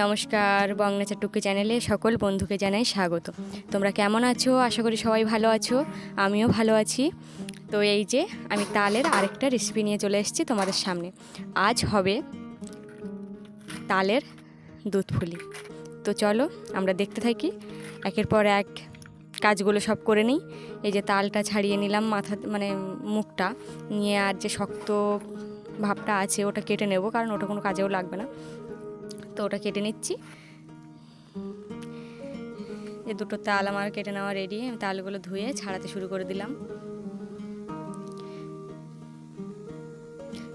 নমস্কার বংনাচা টুকি চ্যানেলে সকল বন্ধুকে জানাই স্বাগত। তোমরা কেমন আছো? আশা করি সবাই ভালো আছো। আমিও ভালো আছি। তো এই যে আমি তালের আরেকটা রেসিপি নিয়ে চলে এসেছি তোমাদের সামনে। আজ হবে তালের দুধ ফুলি তো চলো আমরা দেখতে থাকি। একের পর এক কাজগুলো সব করে নিই। এই যে তালটা ছাড়িয়ে নিলাম মাথা মানে মুখটা। নিয়ে আর যে শক্ত ভাবটা আছে ওটা কেটে নেব, কারণ ওটা কোনো কাজেও লাগবে না। তো ওটা কেটে নিচ্ছি। যে দুটো তাল আমার কেটে নেওয়া রেডি আমি তালগুলো ধুয়ে ছাড়াতে শুরু করে দিলাম।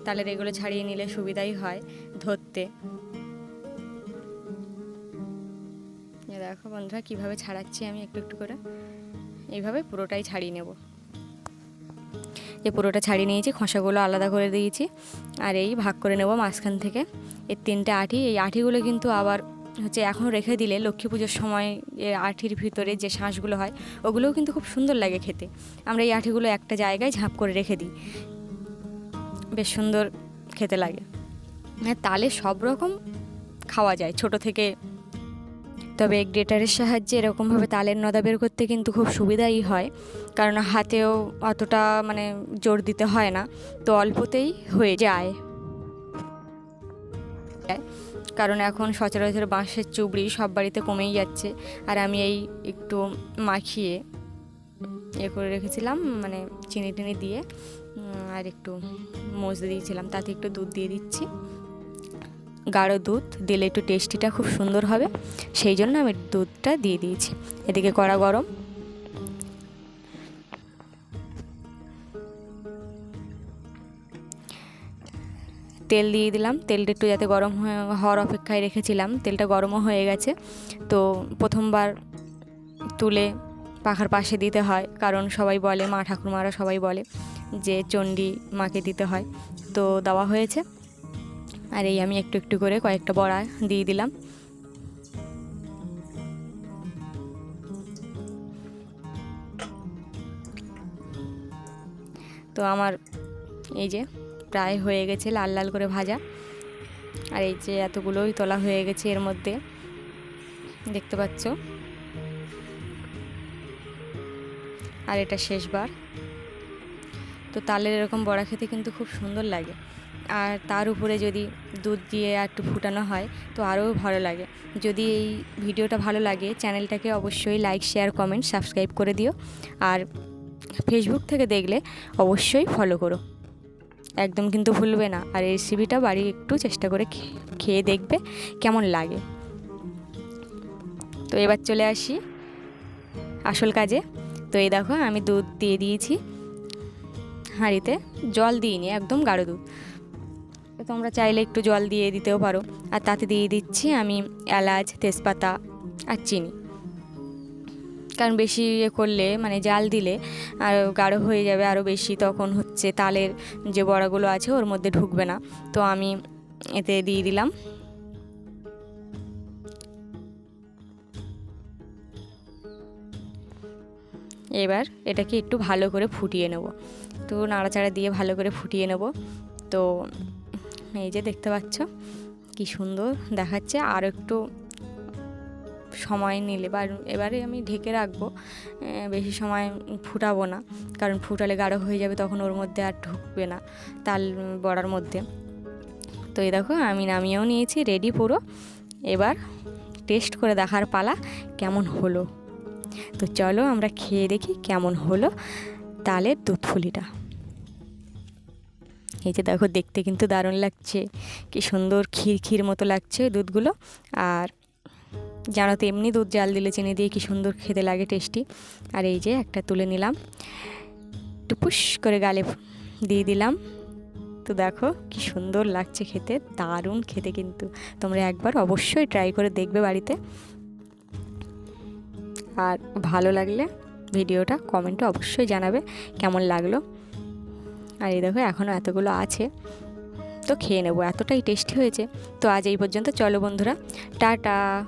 তালের এগুলো ছাড়িয়ে নিলে সুবিধাই হয় ধরতে। দেখো বন্ধুরা, কীভাবে ছাড়াচ্ছি আমি একটু একটু করে। এইভাবে পুরোটাই ছাড়িয়ে নেব। যে পুরোটা ছাড়িয়ে নিয়েছি, খোসাগুলো আলাদা করে দিয়েছি। আর এই ভাগ করে নেব মাঝখান থেকে। এর তিনটে আঠি এই আঠিগুলো কিন্তু আবার হচ্ছে এখন রেখে দিলে লক্ষ্মী পুজোর সময় এ আঠির ভিতরে যে শাঁসগুলো হয়, ওগুলোও কিন্তু খুব সুন্দর লাগে খেতে। আমরা এই আঠিগুলো একটা জায়গায় ঝাঁপ করে রেখে দিই। বেশ সুন্দর খেতে লাগে। মানে তালে সব রকম খাওয়া যায়, ছোট থেকে তবে গ্রেটারের সাহায্যে এরকমভাবে তালের নদা বের করতে কিন্তু খুব সুবিধাই হয়। কারণ হাতেও অতটা মানে জোর দিতে হয় না, তো অল্পতেই হয়ে যায়। কারণ এখন সচরাচর বাঁশের চুবড়ি সব বাড়িতে কমেই যাচ্ছে, আর আমি এই একটু মাখিয়ে এ করে রেখেছিলাম মানে চিনি টিনি দিয়ে আর একটু মজতে দিয়েছিলাম, তাতে একটু দুধ দিয়ে দিচ্ছি। গাঢ় দুধ দিলে একটু টেস্টিটা খুব সুন্দর হবে। সেই জন্য আমি দুধটা দিয়ে দিয়েছি। এদিকে কড়া গরম। তেল দিয়ে দিলাম। তেলটা একটু যাতে গরম হওয়ার অপেক্ষায় রেখেছিলাম। তেলটা গরমও হয়ে গেছে। তো প্রথমবার তুলে পাখার পাশে দিতে হয়, কারণ সবাই বলে, মা ঠাকুরমারা সবাই বলে যে, চণ্ডী মাকে দিতে হয়। তো দেওয়া হয়েছে। আর এই আমি একটু একটু করে কয়েকটা বড়া দিয়ে দিলাম। তো আমার এই যে প্রায় হয়ে গেছে লাল লাল করে ভাজা। আর এই যে এতগুলোই তোলা হয়ে গেছে এর মধ্যে। দেখতে পাচ্ছ? আর এটা শেষবার। তো তালের এরকম বড়া খেতে কিন্তু খুব সুন্দর লাগে। আর তার উপরে যদি দুধ দিয়ে একটু ফুটানো হয়, তো আরও ভালো লাগে। যদি এই ভিডিওটা ভালো লাগে, চ্যানেলটাকে অবশ্যই লাইক শেয়ার কমেন্ট সাবস্ক্রাইব করে দিও। আর ফেসবুক থেকে দেখলে অবশ্যই ফলো করো। একদম কিন্তু ভুলবে না। আর রেসিপিটা বাড়ি একটু চেষ্টা করে খেয়ে দেখবে কেমন লাগে। তো এবার চলে আসি আসল কাজে। তো এই দেখো, আমি দুধ দিয়ে দিয়েছি হাঁড়িতে। জল দিইনি, একদম গাঢ় দুধ। তোমরা চাইলে একটু জল দিয়ে দিতেও পারো। আর তাতে দিয়ে দিচ্ছি আমি এলাচ, তেজপাতা আর চিনি। কারণ বেশি ইয়ে করলে মানে জাল দিলে আর গাঢ় হয়ে যাবে আরও বেশি, তখন হচ্ছে তালের যে বড়াগুলো আছে ওর মধ্যে ঢুকবে না। তো আমি এতে দিয়ে দিলাম। এবার এটাকে একটু ভালো করে ফুটিয়ে নেব। তো নাড়াচাড়া দিয়ে ভালো করে ফুটিয়ে নেব। তো এই যে দেখতে পাচ্ছ, কি সুন্দর দেখাচ্ছে। আর একটু সময় নিলে বা এবারে আমি ঢেকে রাখব বেশি সময় ফুটাবো না। কারণ ফুটালে গাঢ় হয়ে যাবে, তখন ওর মধ্যে আর ঢুকবে না তাল বড়ার মধ্যে। তো এই দেখো, আমি নামিয়েও নিয়েছি রেডি পুরো। এবার টেস্ট করে দেখার পালা কেমন হলো। তো চলো আমরা খেয়ে দেখি কেমন হলো তালের দুধ ফুলিটা। এই যে দেখো দেখতে কিন্তু দারুণ লাগছে। কি সুন্দর ক্ষীর ক্ষীর মতো লাগছে দুধগুলো। আর জানো তো এমনি দুধ জাল দিলে চিনি দিয়ে কি সুন্দর খেতে লাগে টেস্টি। আর এই যে একটা তুলে নিলাম। টুপুস করে গালে দিয়ে দিলাম। তো দেখো কি সুন্দর লাগছে খেতে, দারুণ খেতে কিন্তু। তোমরা একবার অবশ্যই ট্রাই করে দেখবে বাড়িতে। আর ভালো লাগলে ভিডিওটা কমেন্টে অবশ্যই জানাবে কেমন লাগল। আর এই দেখো এখনও এতগুলো আছে। তো খেয়ে নেব, এতটাই টেস্টি হয়েছে। তো আজ এই পর্যন্ত, চলো বন্ধুরা, টাটা।